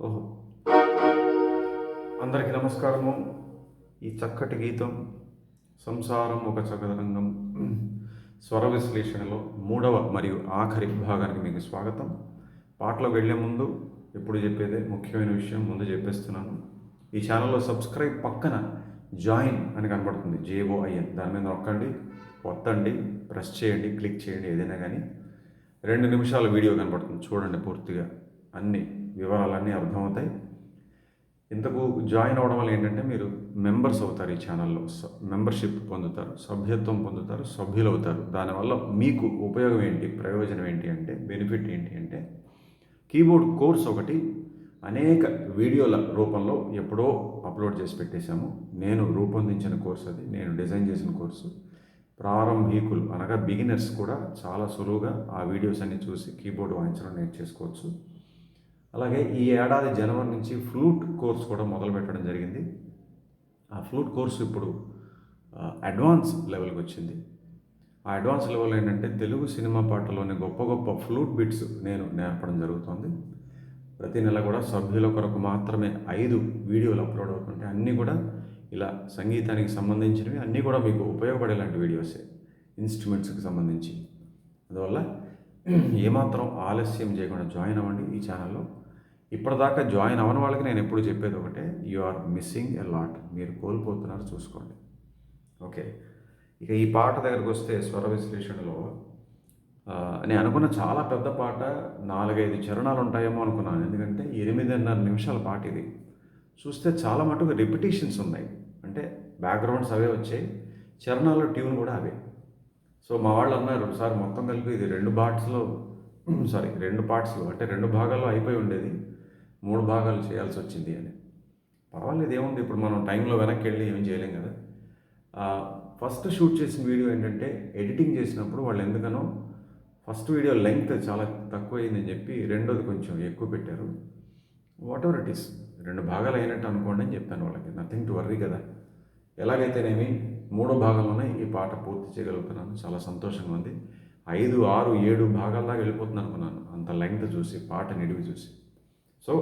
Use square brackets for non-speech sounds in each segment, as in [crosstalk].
ఓహో. అందరికీ నమస్కారము. ఈ చక్కటి గీతం సంసారం ఒక చకరంగం స్వర విశ్లేషణలో మూడవ మరియు ఆఖరి భాగానికి మీకు స్వాగతం. పాటలో వెళ్ళే ముందు ఎప్పుడు చెప్పేదే ముఖ్యమైన విషయం ముందు చెప్పేస్తున్నాను. ఈ ఛానల్లో సబ్స్క్రైబ్ పక్కన జాయిన్ అని కనబడుతుంది. జేఓఐఎన్ దాని మీద నొక్కండి వత్తండి ప్రెస్ చేయండి క్లిక్ చేయండి ఏదైనా కానీ. రెండు నిమిషాల వీడియో కనబడుతుంది. చూడండి పూర్తిగా అన్నీ. వివరాలన్నీ అర్థమవుతాయి. ఇంతకు జాయిన్ అవ్వడం వల్ల ఏంటంటే మీరు మెంబర్స్ అవుతారు ఈ ఛానల్లో. మెంబర్షిప్ పొందుతారు సభ్యత్వం పొందుతారు సభ్యులు అవుతారు. దానివల్ల మీకు ఉపయోగం ఏంటి ప్రయోజనం ఏంటి అంటే బెనిఫిట్ ఏంటి అంటే కీబోర్డ్ కోర్స్ ఒకటి అనేక వీడియోల రూపంలో ఎప్పుడో అప్లోడ్ చేసి పెట్టేశాము. నేను రూపొందించిన కోర్స్ అది నేను డిజైన్ చేసిన కోర్సు. ప్రారంభీకులు అనగా బిగినర్స్ కూడా చాలా సులువుగా ఆ వీడియోస్ అన్ని చూసి కీబోర్డ్ వాయించడం నేర్చేసుకోవచ్చు. అలాగే ఈ ఏడాది జనవరి నుంచి ఫ్లూట్ కోర్స్ కూడా మొదలు పెట్టడం జరిగింది. ఆ ఫ్లూట్ కోర్సు ఇప్పుడు అడ్వాన్స్ లెవెల్కి వచ్చింది. ఆ అడ్వాన్స్ లెవెల్ ఏంటంటే తెలుగు సినిమా పాటలోని గొప్ప గొప్ప ఫ్లూట్ బిట్స్ నేను నేర్పడం జరుగుతుంది. ప్రతి నెల కూడా సభ్యుల కొరకు మాత్రమే ఐదు వీడియోలు అప్లోడ్ అవుతుంటాయి అన్నీ కూడా ఇలా సంగీతానికి సంబంధించినవి అన్నీ కూడా మీకు ఉపయోగపడేలాంటి వీడియోసే ఇన్స్ట్రుమెంట్స్కి సంబంధించి. అందువల్ల ఏమాత్రం ఆలస్యం చేయకుండా జాయిన్ అవ్వండి ఈ ఛానల్లో. ఇప్పటిదాకా జాయిన్ అవ్వని వాళ్ళకి నేను ఎప్పుడు చెప్పేది ఒకటే you are missing a lot మీరు కోల్పోతున్నారు చూసుకోండి. ఓకే. ఇక ఈ పాట దగ్గరకు వస్తే స్వర విశ్లేషణలో నేను అనుకున్న చాలా పెద్ద పాట నాలుగైదు చరణాలు ఉంటాయేమో అనుకున్నాను. ఎందుకంటే ఎనిమిదిన్నర నిమిషాల పాట ఇది. చూస్తే చాలా మటుకు రిపిటేషన్స్ ఉన్నాయి. అంటే బ్యాక్గ్రౌండ్స్ అవే వచ్చాయి. చరణాలు ట్యూన్ కూడా అవే. సో మా వాళ్ళు అన్నారు సార్ మొత్తం కలిపి ఇది రెండు పార్ట్స్లో సారీ రెండు పార్ట్స్లో అంటే రెండు భాగాల్లో అయిపోయి ఉండేది. మూడు భాగాలు చేయాల్సి వచ్చింది అని. పర్వాలేదు ఏముంది ఇప్పుడు మనం టైంలో వెనక్కి వెళ్ళి ఏం చేయలేం కదా. ఫస్ట్ షూట్ చేసిన వీడియో ఏంటంటే ఎడిటింగ్ చేసినప్పుడు వాళ్ళు ఎందుకనో ఫస్ట్ వీడియో లెంగ్త్ చాలా తక్కువ అయిందని చెప్పి రెండోది కొంచెం ఎక్కువ పెట్టారు. వాట్ ఎవర్ ఇట్ ఈస్ రెండు భాగాలు అయినట్టు అనుకోండి అని చెప్పాను వాళ్ళకి. నథింగ్ టు వర్రీ కదా. ఎలాగైతేనేమి మూడో భాగంలోనే ఈ పాట పూర్తి చేయగలుగుతున్నాను. చాలా సంతోషంగా ఉంది. ఐదు ఆరు ఏడు భాగాల దాకా వెళ్ళిపోతుంది అనుకున్నాను అంత లెంగ్త్ చూసి పాట నిడివి చూసి. సో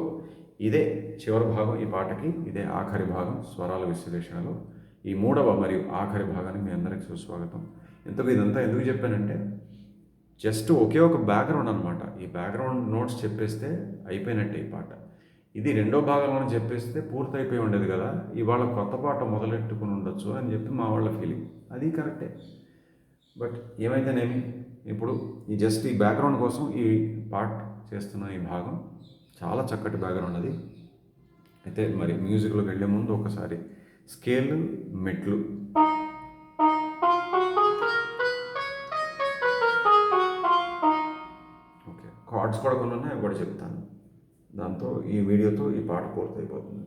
ఇదే చివరి భాగం ఈ పాటకి ఇదే ఆఖరి భాగం స్వరాల విశ్లేషణలో. ఈ మూడవ మరియు ఆఖరి భాగానికి మీ అందరికీ సుస్వాగతం. ఇంతకు ఇదంతా ఎందుకు చెప్పానంటే జస్ట్ ఒకే ఒక బ్యాక్గ్రౌండ్ అనమాట ఈ బ్యాక్గ్రౌండ్ నోట్స్ చెప్పేస్తే అయిపోయినట్టే ఈ పాట. ఇది రెండో భాగంలో చెప్పేస్తే పూర్తి అయిపోయి ఉండేది కదా ఇవాళ కొత్త పాట మొదలెట్టుకుని ఉండొచ్చు అని చెప్పి మా వాళ్ళ ఫీలింగ్ అది కరెక్టే. బట్ ఏమైతేనేమి? ఇప్పుడు ఈ జస్ట్ ఈ బ్యాక్గ్రౌండ్ కోసం ఈ పార్ట్ చేస్తున్న ఈ భాగం చాలా చక్కటి బ్యాక్గ్రౌండ్ అది అయితే మరి మ్యూజిక్లోకి వెళ్ళే ముందు ఒకసారి స్కేల్ మెట్లు. ఓకే కార్డ్స్ కూడా కొన్ని ఉన్నాయి అవి కూడా చెప్తాను. దాంతో ఈ వీడియోతో ఈ పాట పూర్తయిపోతుంది.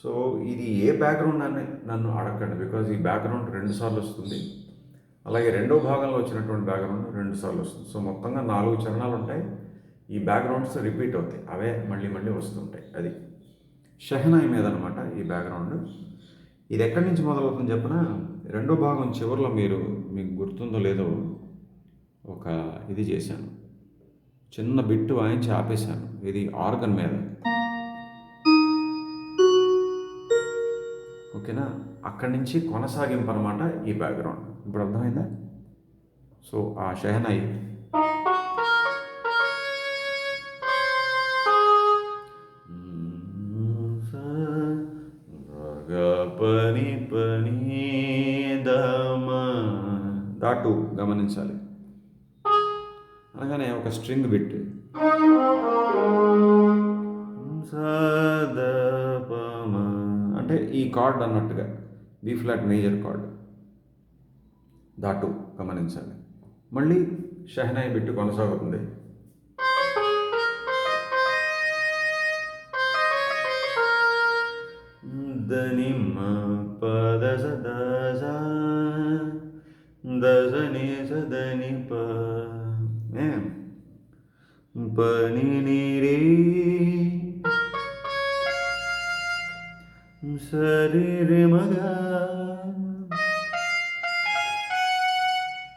సో ఇది ఏ బ్యాక్గ్రౌండ్ అని నన్ను అడగండి బికాజ్ ఈ బ్యాక్గ్రౌండ్ రెండు సార్లు వస్తుంది. అలాగే రెండో భాగంలో వచ్చినటువంటి బ్యాక్గ్రౌండ్ రెండు సార్లు వస్తుంది. సో మొత్తంగా నాలుగు చరణాలు ఉంటాయి. ఈ బ్యాక్గ్రౌండ్స్ రిపీట్ అవుతాయి. అవే మళ్ళీ మళ్ళీ వస్తుంటాయి. అది షెహనాయి మీద అనమాట ఈ బ్యాక్గ్రౌండ్ ఇది ఎక్కడి నుంచి మొదలవుతుంది చెప్పిన? రెండో భాగం చివరిలో మీరు మీకు గుర్తుందో లేదో ఒక ఇది చేశాను. చిన్న బిట్టు వాయించి ఆపేశాను. ఇది ఆర్గన్ మీద. ఓకేనా? అక్కడి నుంచి కొనసాగింపు అనమాట ఈ బ్యాక్గ్రౌండ్ ఇప్పుడు అర్థమైందా? సో ఆ షెహనాయి గమనించాలి. అనగానే ఒక స్ట్రింగ్ పెట్టి. అంటే ఈ కార్డ్ అన్నట్టుగా. బి ఫ్లాట్ మేజర్ కార్డ్ దాటు గమనించాలి. మళ్ళీ షహనాయి బిట్టు కొనసాగుతుంది.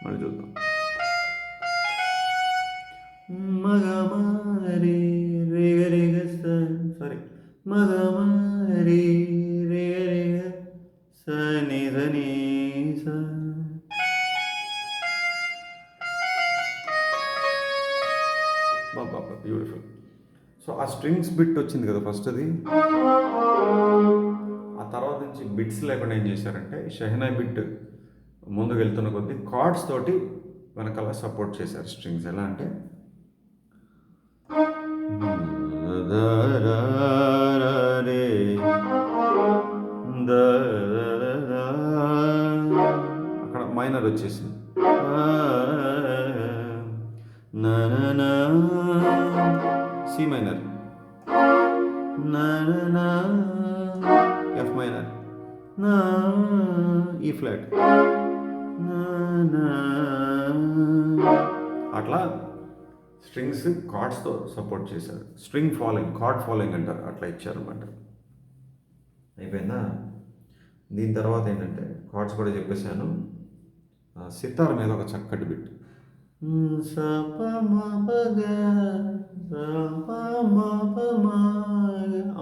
మళ్ళీ చూద్దాం. మగ మరి రి రి గ స సారీ మగ మరి నిజ నీ సా. బాబా బ్యూటిఫుల్ సో ఆ స్ట్రింగ్స్ బిట్ వచ్చింది కదా ఫస్ట్ అది. ఆ తర్వాత నుంచి బిట్స్ లేకుండా ఏం చేశారంటే షెహనాయ్ బిట్ ముందుకు వెళ్తున్న కొద్దీ కార్డ్స్ తోటి వెనకాల సపోర్ట్ చేశారు స్ట్రింగ్స్. ఎలా అంటే అక్కడ మైనర్ వచ్చేసింది. కార్డ్స్తో సపోర్ట్ చేశారు. స్ట్రింగ్ ఫాలోయింగ్ కార్డ్ ఫాలోయింగ్ అంటారు. అట్లా ఇచ్చారన్నమాట. అయిపోయిందా? దీని తర్వాత ఏంటంటే కార్డ్స్ కూడా చెప్పేశాను. ఆ, సితార్ మీద ఒక చక్కటి బిట్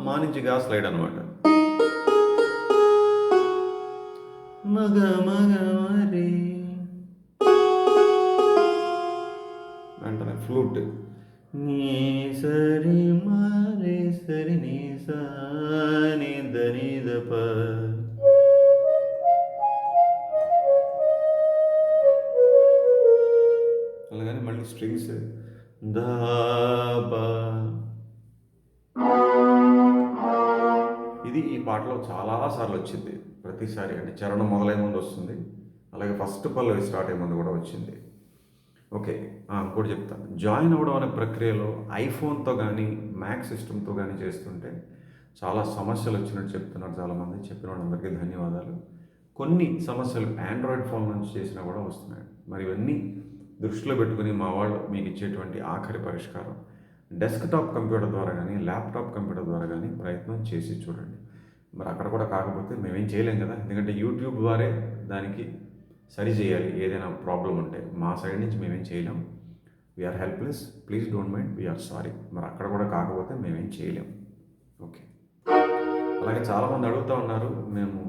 మా నుంచి గా స్లైడ్ అనమాట మగ మగ వెంటనే ఫ్లూట్ నీ సరి మరి సరి నీ సా నీ దని దప అలాగని మళ్ళీ స్ట్రింగ్స్. దాబా ఇది ఈ పాటలో చాలాసార్లు వచ్చింది. ప్రతిసారి అంటే చరణం మొదలై ముందు వస్తుంది. అలాగే ఫస్ట్ పల్లవి స్టార్ట్ అయ్యే ముందు కూడా వచ్చింది. ఓకే ఇంకోటి చెప్తాను జాయిన్ అవ్వడం అనే ప్రక్రియలో ఐఫోన్తో కానీ మ్యాక్ సిస్టమ్తో కానీ చేస్తుంటే చాలా సమస్యలు వచ్చినట్టు చెప్తున్నారు చాలామంది. చెప్పిన వాళ్ళందరికీ ధన్యవాదాలు. కొన్ని సమస్యలు ఆండ్రాయిడ్ ఫోన్ నుంచి చేసినా కూడా వస్తున్నాయి. మరి ఇవన్నీ దృష్టిలో పెట్టుకుని మా వాళ్ళు మీకు ఇచ్చేటువంటి ఆఖరి పరిష్కారం. డెస్క్టాప్ కంప్యూటర్ ద్వారా కానీ ల్యాప్టాప్ కంప్యూటర్ ద్వారా కానీ ప్రయత్నం చేసి చూడండి. మరి అక్కడ కూడా కాకపోతే మేమేం చేయలేం కదా. ఎందుకంటే యూట్యూబ్ ద్వారే దానికి సరి చేయాలి ఏదైనా ప్రాబ్లం ఉంటే. మా సైడ్ నుంచి మేమేం చేయలేం. We are helpless please don't mind we are sorry మరి అక్కడ కూడా కాకపోతే మేమేం చేయలేం. ఓకే అలాగే చాలామంది అడుగుతూ ఉన్నారు మేము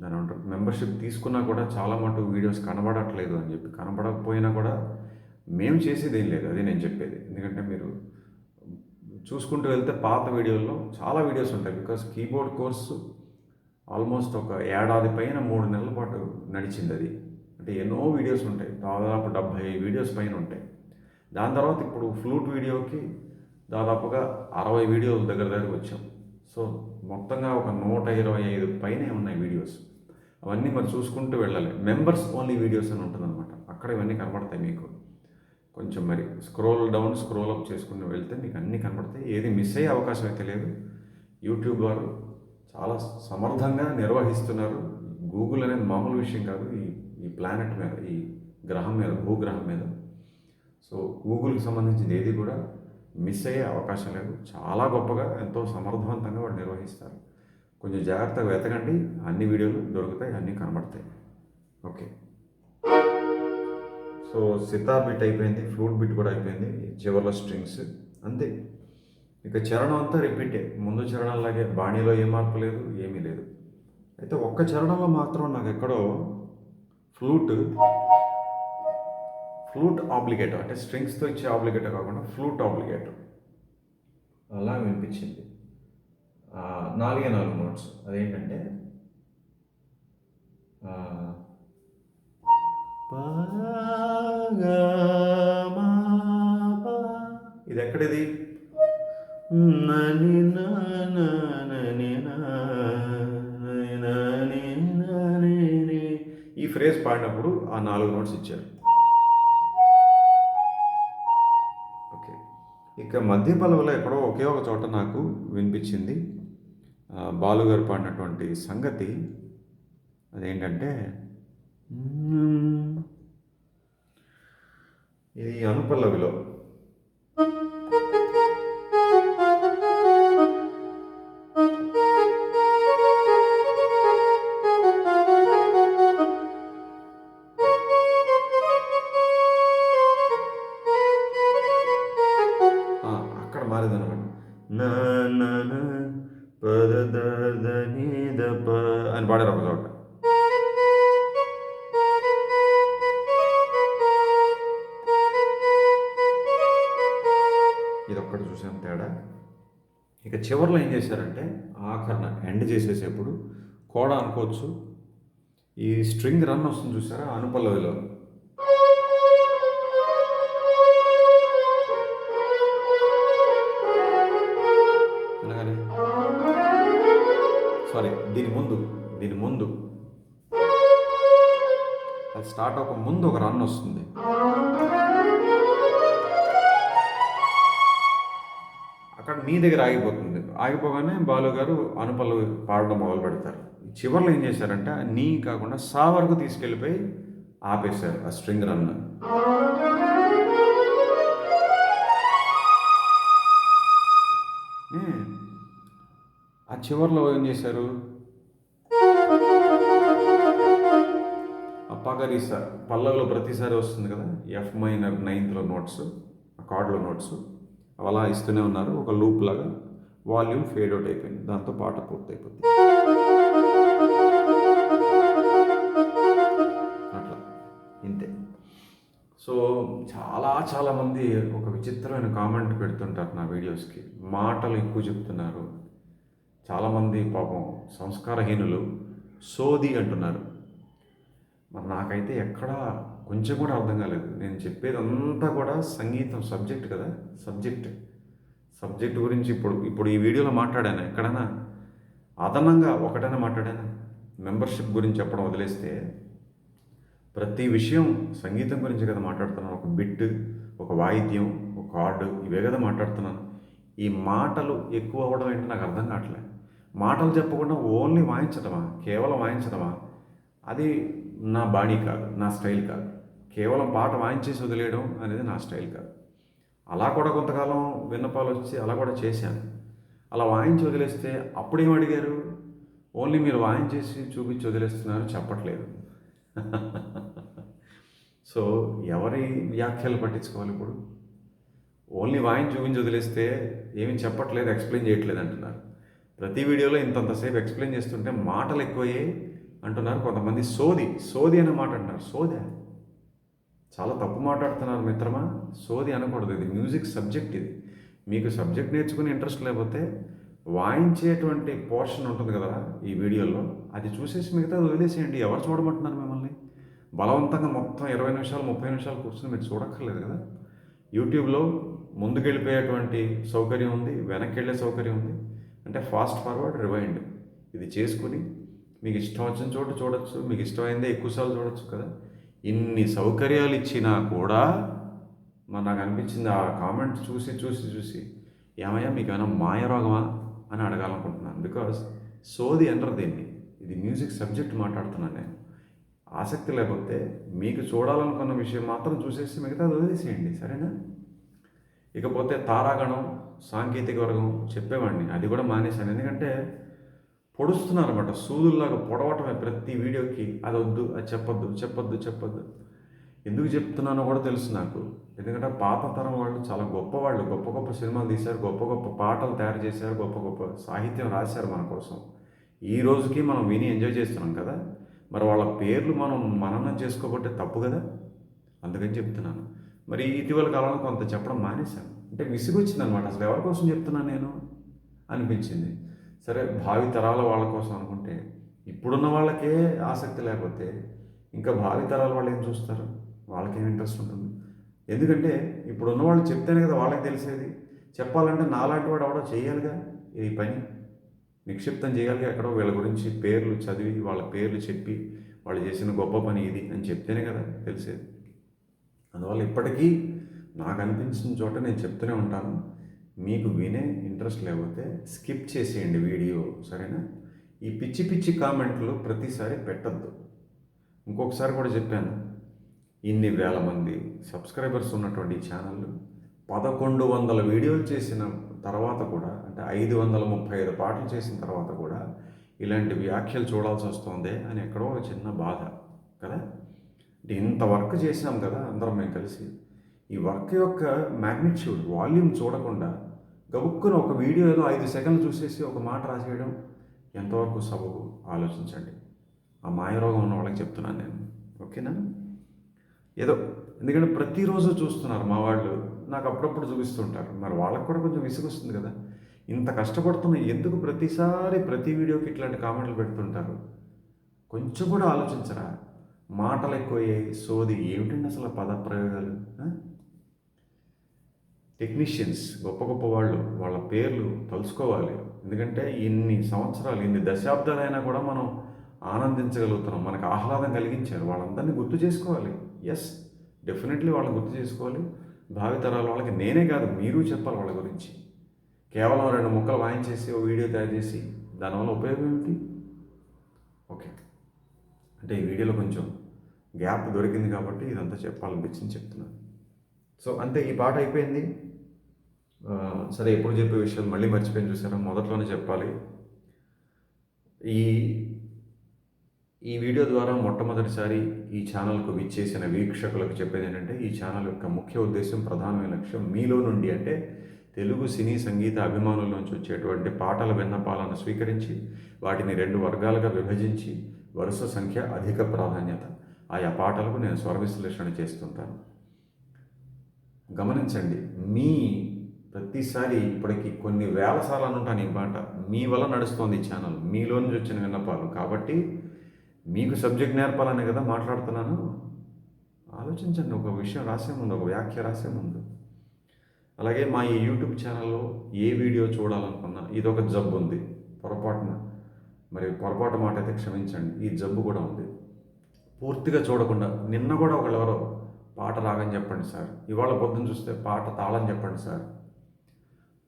దాని అంటారు మెంబర్షిప్ తీసుకున్నా కూడా చాలా మటు వీడియోస్ కనబడట్లేదు అని చెప్పి. కనబడకపోయినా కూడా మేము చేసేది ఏం లేదు. అది నేను చెప్పేది. ఎందుకంటే మీరు చూసుకుంటూ వెళ్తే పాత వీడియోల్లో చాలా వీడియోస్ ఉంటాయి. బికాస్ కీబోర్డ్ కోర్సు ఆల్మోస్ట్ ఒక ఏడాది పైన మూడు నెలల పాటు నడిచింది అది. అంటే ఎన్నో వీడియోస్ ఉంటాయి. దాదాపు డెబ్భై వీడియోస్ పైన ఉంటాయి. దాని తర్వాత ఇప్పుడు ఫ్లూట్ వీడియోకి దాదాపుగా అరవై వీడియోలు దగ్గర దగ్గర వచ్చాం. సో మొత్తంగా ఒక నూట ఇరవై ఐదు పైనే ఉన్నాయి వీడియోస్. అవన్నీ మరి చూసుకుంటూ వెళ్ళాలి. మెంబర్స్ ఓన్లీ వీడియోస్ అని ఉంటుందన్నమాట. అక్కడ ఇవన్నీ కనబడతాయి మీకు. కొంచెం మరి స్క్రోల్ డౌన్ స్క్రోల్ అప్ చేసుకుంటూ వెళ్తే మీకు అన్నీ కనబడతాయి. ఏది మిస్ అయ్యే అవకాశం అయితే లేదు. యూట్యూబ్ వారు చాలా సమర్థంగా నిర్వహిస్తున్నారు. గూగుల్ అనేది మామూలు విషయం కాదు. ఈ ఈ ప్లానెట్ మీద ఈ గ్రహం మీద భూగ్రహం మీద. సో గూగుల్కి సంబంధించిన ఏది కూడా మిస్ అయ్యే అవకాశం లేదు. చాలా గొప్పగా ఎంతో సమర్థవంతంగా వాడు నిర్వహిస్తారు. కొంచెం జాగ్రత్తగా వెతకండి. అన్ని వీడియోలు దొరుకుతాయి అన్నీ కనబడతాయి. ఓకే. సో సితార్ బిట్ అయిపోయింది ఫ్లూట్ బిట్ కూడా అయిపోయింది చివర్లో స్ట్రింగ్స్ అంతే. ఇక చరణం అంతా రిపీటే. ముందు చరణంలాగే బాణీలో ఏ మార్పు లేదు ఏమీ లేదు. అయితే ఒక్క చరణంలో మాత్రం నాకు ఎక్కడో ఫ్లూట్ ఫ్లూట్ ఆబ్లిగేటర్ అంటే స్ట్రింగ్స్తో ఇచ్చే ఆబ్లిగేటర్ కాకుండా ఫ్లూట్ ఆబ్లిగేటర్. అలా వినిపించింది. నాలుగే నాలుగు నోట్స్ అదేంటంటే ఇది ఎక్కడిది? ఈ ఫ్రేజ్ పాడినప్పుడు ఆ నాలుగు నోట్స్ ఇచ్చారు. ఓకే. ఇక మధ్య పలవలో ఎక్కడో ఒకే ఒక చోట నాకు వినిపించింది. బాలుగారు పాడినటువంటి సంగతి అదేంటంటే ఇది అనుపల్లవిలో. కోడ అనుకోవచ్చు. ఈ స్ట్రింగ్ రన్ వస్తుంది చూసారా? అనుపల్లవిలో. అనగానే? సారీ దీని ముందు దీని ముందు. అది స్టార్ట్ అవ్వక ముందు ఒక రన్ వస్తుంది. అక్కడ మీ దగ్గర ఆగిపోతుంది. ఆగిపోగానే బాలు గారు అనుపల్లవి పాడడం మొదలు పెడతారు చివరిలో ఏం చేశారంటే నీ కాకుండా సా వరకు తీసుకెళ్ళిపోయి ఆపేశారు ఆ స్ట్రింగ్ రన్ ఆ చివరిలో ఏం చేశారు? అప్పాగరీస పల్లవిలో ప్రతిసారి వస్తుంది కదా ఎఫ్ మైనర్ నైన్త్లో నోట్స్ కార్డులో నోట్స్ అలా ఇస్తూనే ఉన్నారు ఒక లూప్ లాగా. వాల్యూమ్ ఫేడ్ అవుట్ అయిపోయింది. దాంతో పాట పూర్తయిపోతుంది సో చాలా చాలామంది ఒక విచిత్రమైన కామెంట్ పెడుతుంటారు నా వీడియోస్కి. మాటలు ఎక్కువ చెప్తున్నారు. చాలామంది పాపం సంస్కారహీనులు సోది అంటున్నారు. మరి నాకైతే ఎక్కడా కొంచెం కూడా అర్థం కాలేదు. నేను చెప్పేది అంతా కూడా సంగీతం సబ్జెక్ట్ కదా సబ్జెక్ట్ సబ్జెక్ట్ గురించి ఇప్పుడు ఇప్పుడు ఈ వీడియోలో మాట్లాడాను. ఎక్కడైనా అదనంగా ఒకటైనా మాట్లాడాను? మెంబర్షిప్ గురించి చెప్పడం వదిలేస్తే ప్రతి విషయం సంగీతం గురించి కదా మాట్లాడుతున్నాను. ఒక బిట్ ఒక వాయిద్యం ఒక కార్డు ఇవే కదా మాట్లాడుతున్నాను. ఈ మాటలు ఎక్కువ అవ్వడం ఏంటో నాకు అర్థం కావట్లే. మాటలు చెప్పకుండా ఓన్లీ వాయించడమా కేవలం వాయించడమా అది నా బాడీ కాదు నా స్టైల్ కాదు. కేవలం పాట వాయించేసి వదిలేయడం అనేది నా స్టైల్ కాదు. అలా కూడా కొంతకాలం విన్నపాలు వచ్చి అలా కూడా చేశాను. అలా వాయించి వదిలేస్తే అప్పుడేం అడిగారు? ఓన్లీ మీరు వాయించేసి చూపించి వదిలేస్తున్నారు చెప్పట్లేదు. [laughs] సో ఎవరి వ్యాఖ్యలు పట్టించుకోవాలి ఇప్పుడు? ఓన్లీ వాయిని చూపించి వదిలేస్తే ఏమి చెప్పట్లేదు ఎక్స్ప్లెయిన్ చేయట్లేదు అంటున్నారు. ప్రతి వీడియోలో ఇంతంతసేపు ఎక్స్ప్లెయిన్ చేస్తుంటే మాటలు ఎక్కువయ్యాయి అంటున్నారు కొంతమంది. సోది సోది అనే మాట అంటున్నారు. సోదే? చాలా తప్పు మాట్లాడుతున్నారు మిత్రమా? సోది అనకూడదు. ఇది మ్యూజిక్ సబ్జెక్ట్ ఇది. మీకు సబ్జెక్ట్ నేర్చుకుని ఇంట్రెస్ట్ లేకపోతే వాయించేటువంటి పోర్షన్ ఉంటుంది కదా ఈ వీడియోలో. అది చూసేసి మిగతా వదిలేసేయండి. ఎవరు చూడమంటున్నారు మిమ్మల్ని? బలవంతంగా మొత్తం ఇరవై నిమిషాలు ముప్పై నిమిషాలు కూర్చొని మీరు చూడక్కర్లేదు కదా. యూట్యూబ్లో ముందుకెళ్ళిపోయేటువంటి సౌకర్యం ఉంది వెనక్కి వెళ్ళే సౌకర్యం ఉంది. అంటే ఫాస్ట్ ఫార్వర్డ్ రివైండ్. ఇది చేసుకుని మీకు ఇష్టం వచ్చిన చోట చూడొచ్చు మీకు ఇష్టమైందే ఎక్కువసార్లు చూడొచ్చు కదా. ఇన్ని సౌకర్యాలు ఇచ్చినా కూడా మరి నాకు అనిపించింది ఆ కామెంట్ చూసి చూసి చూసి ఏమయ్యా మీకు ఏమైనా మాయరోగమా? అని అడగాలనుకుంటున్నాను. బికాస్ సోది అంటారు దీన్ని. ఇది మ్యూజిక్ సబ్జెక్ట్ మాట్లాడుతున్నాను నేను. ఆసక్తి లేకపోతే మీకు చూడాలనుకున్న విషయం మాత్రం చూసేసి మిగతా వదిలేసేయండి సరేనా? ఇకపోతే తారాగణం సాంకేతిక వర్గం చెప్పేవాడిని. అది కూడా మానేశాను. ఎందుకంటే పొడుస్తున్నారు అనమాట సూదుల్లాగా పొడవటమే ప్రతి వీడియోకి. అది వద్దు అది చెప్పొద్దు చెప్పొద్దు చెప్పొద్దు. ఎందుకు చెప్తున్నానో కూడా తెలుసు నాకు. ఎందుకంటే పాత తరం వాళ్ళు చాలా గొప్ప వాళ్ళు గొప్ప గొప్ప సినిమాలు తీశారు గొప్ప గొప్ప పాటలు తయారు చేశారు గొప్ప గొప్ప సాహిత్యం రాశారు మన కోసం. ఈ రోజుకి మనం విని ఎంజాయ్ చేస్తున్నాం కదా. మరి వాళ్ళ పేర్లు మనం మననం చేసుకోబట్టే తప్పు కదా. అందుకని చెప్తున్నాను. మరి ఇటీవల కాలంలో కొంత చెప్పడం మానేశాను. అంటే విసిగొచ్చింది అనమాట అసలు ఎవరి కోసం చెప్తున్నాను నేను? అనిపించింది. సరే భావి తరాల వాళ్ళ కోసం అనుకుంటే ఇప్పుడున్న వాళ్ళకే ఆసక్తి లేకపోతే ఇంకా భావి తరాల వాళ్ళు ఏం చూస్తారు? వాళ్ళకి ఏం ఇంట్రెస్ట్ ఉంటుంది? ఎందుకంటే ఇప్పుడున్న వాళ్ళు చెప్తేనే కదా వాళ్ళకి తెలిసేది. చెప్పాలంటే నాలాంటి వాడు ఎవడో చేయాలిగా ఈ పని? నిక్షిప్తం చేయాలి ఎక్కడో వీళ్ళ గురించి పేర్లు చదివి వాళ్ళ పేర్లు చెప్పి వాళ్ళు చేసిన గొప్ప పని ఇది అని చెప్తేనే కదా తెలిసేది. అందువల్ల ఇప్పటికీ నాకు అనిపించిన చోట నేను చెప్తూనే ఉంటాను. మీకు వినే ఇంట్రెస్ట్ లేకపోతే స్కిప్ చేసేయండి వీడియో సరేనా? ఈ పిచ్చి పిచ్చి కామెంట్లు ప్రతిసారి పెట్టద్దు. ఇంకొకసారి కూడా చెప్పాను ఇన్ని వేల మంది సబ్స్క్రైబర్స్ ఉన్నటువంటి ఛానళ్ళు పదకొండు వందల వీడియోలు చేసిన తర్వాత కూడా అంటే ఐదు వందల ముప్పై ఐదు పాటలు చేసిన తర్వాత కూడా ఇలాంటి వ్యాఖ్యలు చూడాల్సి వస్తుంది అని ఎక్కడో ఒక చిన్న బాధ కదా? ఇంత వర్క్ చేసినాం కదా అందరం మేము కలిసి. ఈ వర్క్ యొక్క మ్యాగ్నిట్యూడ్ వాల్యూమ్ చూడకుండా గబుక్కున ఒక వీడియోలో ఐదు సెకండ్లు చూసేసి ఒక మాట రాసేయడం ఎంతవరకు సబబు? ఆలోచించండి. ఆ మాయరోగం ఉన్న వాళ్ళకి చెప్తున్నాను నేను. ఓకేనా? ఏదో ఎందుకంటే ప్రతిరోజు చూస్తున్నారు మా వాళ్ళు. నాకు అప్పుడప్పుడు చూపిస్తుంటారు. మరి వాళ్ళకి కూడా కొంచెం విసుగొస్తుంది కదా. ఇంత కష్టపడుతున్న ఎందుకు ప్రతిసారి ప్రతి వీడియోకి ఇట్లాంటి కామెంట్లు పెడుతుంటారు? కొంచెం కూడా ఆలోచించరా? మాటలు ఎక్కువయ్యాయి సోది ఏమిటండి అసలు పద ప్రయోగాలు టెక్నీషియన్స్ గొప్ప గొప్ప వాళ్ళు వాళ్ళ పేర్లు తలుసుకోవాలి ఎందుకంటే ఇన్ని సంవత్సరాలు ఇన్ని దశాబ్దాలైనా కూడా మనం ఆనందించగలుగుతున్నాం మనకు ఆహ్లాదం కలిగించారు. వాళ్ళందరినీ గుర్తు చేసుకోవాలి. ఎస్ డెఫినెట్లీ వాళ్ళని గుర్తు చేసుకోవాలి. భావితరాల వాళ్ళకి నేనే కాదు మీరు చెప్పాలి వాళ్ళ గురించి. కేవలం రెండు ముక్కలు వాయించేసి ఓ వీడియో తయారు చేసి దానివల్ల ఉపయోగం ఏమిటి? ఓకే. అంటే ఈ వీడియోలో కొంచెం గ్యాప్ దొరికింది కాబట్టి ఇదంతా చెప్పాలనిపించింది చెప్తున్నాను. సో అంతే ఈ పాట అయిపోయింది. సరే ఎప్పుడు చెప్పే విషయాలు మళ్ళీ మర్చిపోయిన చూసారా? మొదట్లోనే చెప్పాలి. ఈ ఈ వీడియో ద్వారా మొట్టమొదటిసారి ఈ ఛానల్కు విచ్చేసిన వీక్షకులకు చెప్పేది ఏంటంటే ఈ ఛానల్ యొక్క ముఖ్య ఉద్దేశం ప్రధానమైన లక్ష్యం మీలో నుండి అంటే తెలుగు సినీ సంగీత అభిమానుల నుంచి వచ్చేటువంటి పాటల విన్నపాలను స్వీకరించి వాటిని రెండు వర్గాలుగా విభజించి వరుస సంఖ్య అధిక ప్రాధాన్యత. ఆయా పాటలకు నేను స్వర విశ్లేషణ చేస్తుంటాను. గమనించండి మీ ప్రతిసారి ఇప్పటికి కొన్ని వేల సార్లు అనుంటాను ఈ మాట మీ వల్ల నడుస్తోంది ఛానల్ మీలో నుంచి వచ్చిన విన్నపాలు. కాబట్టి మీకు సబ్జెక్ట్ నేర్పాలనే కదా మాట్లాడుతున్నాను? ఆలోచించండి ఒక విషయం రాసే ముందు ఒక వ్యాఖ్య రాసే ముందు. అలాగే మా ఈ యూట్యూబ్ ఛానల్లో ఏ వీడియో చూడాలనుకున్నా ఇది ఒక జబ్బు ఉంది. పొరపాటున. మరి పొరపాటు మాట అయితే క్షమించండి. ఈ జబ్బు కూడా ఉంది. పూర్తిగా చూడకుండా నిన్న కూడా ఒకళ్ళెవరో పాట రాగని చెప్పండి సార్. ఇవాళ పొద్దున్న చూస్తే పాట తాళని చెప్పండి సార్.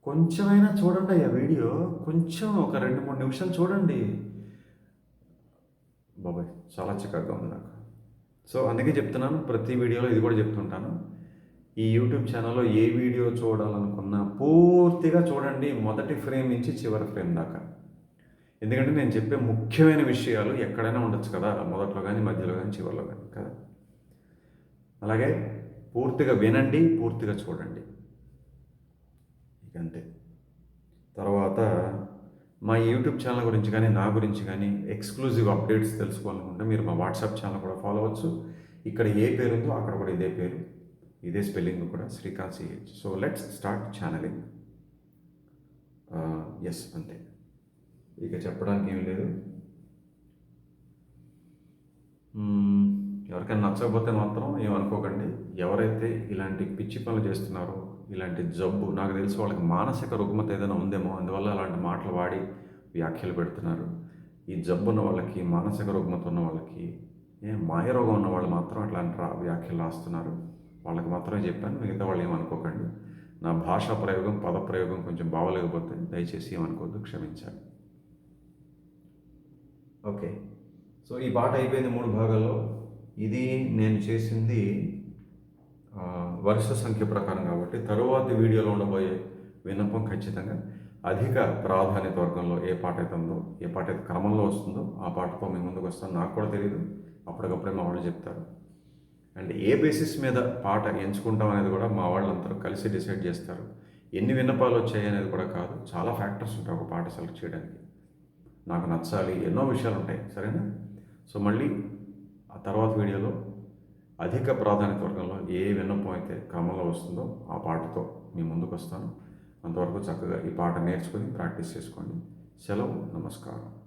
కొంచెమైనా చూడండి ఆ వీడియో. కొంచెం ఒక రెండు మూడు నిమిషాలు చూడండి. బాబాయ్ చాలా చక్కగా ఉంది నాకు. సో అందుకే చెప్తున్నాను ప్రతి వీడియోలో ఇది కూడా చెప్తుంటాను. ఈ యూట్యూబ్ ఛానల్లో ఏ వీడియో చూడాలనుకున్నా పూర్తిగా చూడండి మొదటి ఫ్రేమ్ నుంచి చివరి ఫ్రేమ్ దాకా. ఎందుకంటే నేను చెప్పే ముఖ్యమైన విషయాలు ఎక్కడైనా ఉండొచ్చు కదా మొదట్లో కానీ మధ్యలో కానీ చివరిలో కానీ కదా? అలాగే పూర్తిగా వినండి పూర్తిగా చూడండి. ఇకంతే తర్వాత మా యూట్యూబ్ ఛానల్ గురించి కానీ నా గురించి కానీ ఎక్స్క్లూజివ్ అప్డేట్స్ తెలుసుకోవాలనుకుంటే మీరు మా వాట్సాప్ ఛానల్ కూడా ఫాలో అవ్వచ్చు. ఇక్కడ ఏ పేరు ఉందో అక్కడ కూడా ఇదే పేరు. ఇదే స్పెల్లింగ్ కూడా Srikanth C H so let's start channelling. Yes అంతే. ఇక చెప్పడానికి ఏం లేదు. ఎవరికైనా నచ్చకపోతే మాత్రం ఏమనుకోకండి. ఎవరైతే ఇలాంటి పిచ్చి పనులు చేస్తున్నారో ఇలాంటి జబ్బు నాకు తెలిసి వాళ్ళకి మానసిక రుగ్మత ఏదైనా ఉందేమో అందువల్ల అలాంటి మాటలు వాడి వ్యాఖ్యలు పెడుతున్నారు. ఈ జబ్బు ఉన్న వాళ్ళకి మానసిక రుగ్మత ఉన్న వాళ్ళకి ఏ మాయరోగం ఉన్న వాళ్ళు మాత్రం అట్లాంటి రా వ్యాఖ్యలు రాస్తున్నారు. వాళ్ళకి మాత్రమే చెప్పాను మిగతా వాళ్ళు ఏమనుకోకండి. నా భాషా ప్రయోగం పద ప్రయోగం కొంచెం బాగోలేకపోతే దయచేసి ఏమనుకోవద్దు క్షమించాలి. ఓకే. సో ఈ పాట అయిపోయింది మూడు భాగాల్లో. ఇది నేను చేసింది వరుస సంఖ్య ప్రకారం కాబట్టి తరువాతి వీడియోలో ఉండబోయే విన్నపం ఖచ్చితంగా అధిక ప్రాధాన్యత వర్గంలో ఏ పాట అయితే ఉందో ఏ పాట అయితే క్రమంలో వస్తుందో ఆ పాటతో మీ ముందుకు వస్తాను. నాకు కూడా తెలియదు అప్పటికప్పుడే మా వాళ్ళు చెప్తారు. అండ్ ఏ బేసిస్ మీద పాట ఎంచుకుంటాం అనేది కూడా మా వాళ్ళందరూ కలిసి డిసైడ్ చేస్తారు. ఎన్ని విన్నపాలు వచ్చాయి అనేది కూడా కాదు. చాలా ఫ్యాక్టర్స్ ఉంటాయి ఒక పాట సెలెక్ట్ చేయడానికి. నాకు నచ్చాలి ఎన్నో విషయాలు ఉంటాయి. సరేనా? సో మళ్ళీ ఆ తర్వాత వీడియోలో అధిక ప్రాధాన్యత వర్గంలో ఏ విన్నపం అయితే క్రమంలో వస్తుందో ఆ పాటతో మీ ముందుకు వస్తాను అంతవరకు చక్కగా ఈ పాట నేర్చుకొని ప్రాక్టీస్ చేసుకోండి. సెలవు నమస్కారం.